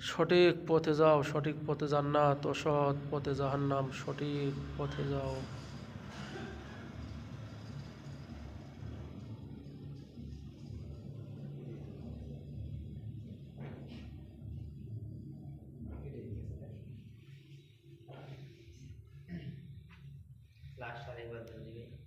সঠিক পথে যাও, সঠিক পথে জান্নাত, অসৎ পথে জাহান্নাম, সঠিক পথে যাও। লাস্ট আরেকবার দিবে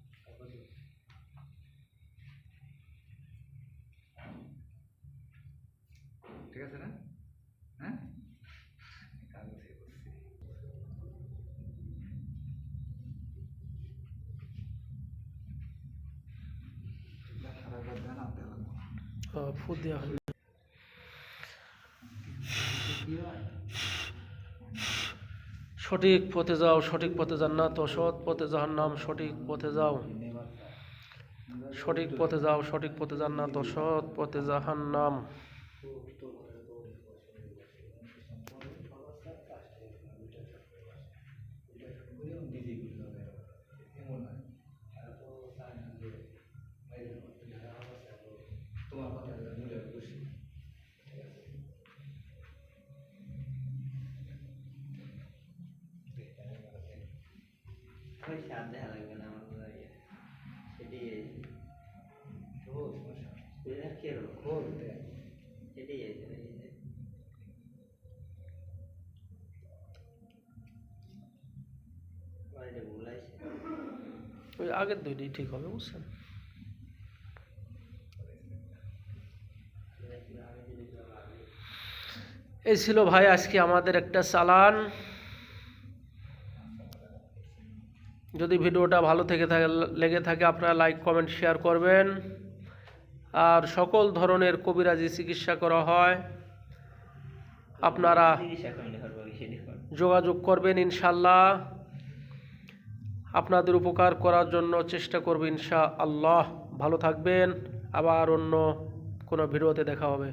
ফু দেওয়া হলো। সঠিক পথে যাও, সঠিক পথে জান্নাত অসৎ পথে জাহান্নাম, সঠিক পথে যাও। সঠিক পথে যাও, সঠিক পথে জান্নাত অসৎ পথে জাহান্নাম। ওই সাত দেখা লাগবে না আমার মনে হয় সেটি এটা কি হলো সেটি এটা ভুল আছে ওই আগের দুইটাই ঠিক হবে বুঝছেন এটা কি আমি যদি লাগবে এই ছিল ভাই আজকে আমাদের একটা চালান যদি ভিডিওটা ভালো থেকে থাকে, লেগে থাকে আপনারা লাইক কমেন্ট শেয়ার করবেন। আর সকল ধরনের কবিরাজি চিকিৎসা করা হয়, আপনারা যোগাযোগ করবেন ইনশাল্লাহ আপনাদের উপকার করার জন্য চেষ্টা করব ইনশা আল্লাহ ভালো থাকবেন, আবার অন্য কোনো ভিডিওতে দেখা হবে।